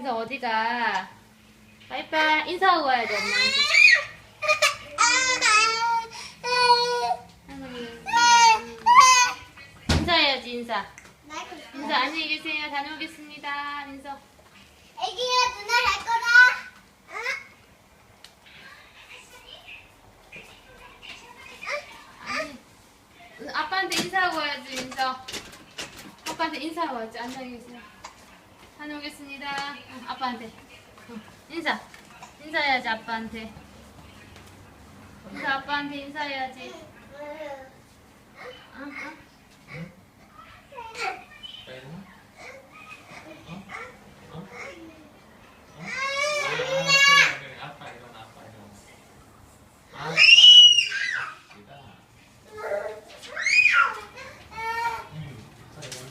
인사 어디 가? 빠이빠이 인사하고 가야지 엄마한테. 할머니. 인사해야지 인사. 인사 안녕히 계세요. 다녀오겠습니다. 인사. 애기야 누나 갈 거다. 아빠한테 인사하고 와야지 인사. 아빠한테 인사하고 와야지. 안녕히 계세요. 다녀오겠습니다. 어, 아빠한테 어, 인사. 인사해야지 아빠한테. 인사 아빠한테 인사해야지. 어, 어? 빼나? 어? 어? 어? 아, 그래, 그래. 아빠 이건 아빠 이건. 아빠 이건 음, 아빠 이건.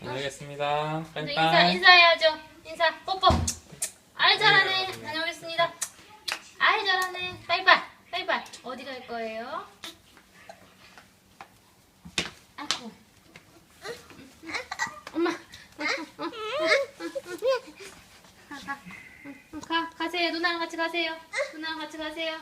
다녀오겠습니다. 먼저 인사 빠이빠이. 인사해야죠. 인사 뽀뽀. 아이 잘하네. 다녀오겠습니다. 아이 잘하네. 빠이빠이 빠이빠이. 어디 갈 거예요? 아이고. 엄마. 가, 가. 가, 가세요. 누나랑 같이 가세요. 누나랑 같이 가세요.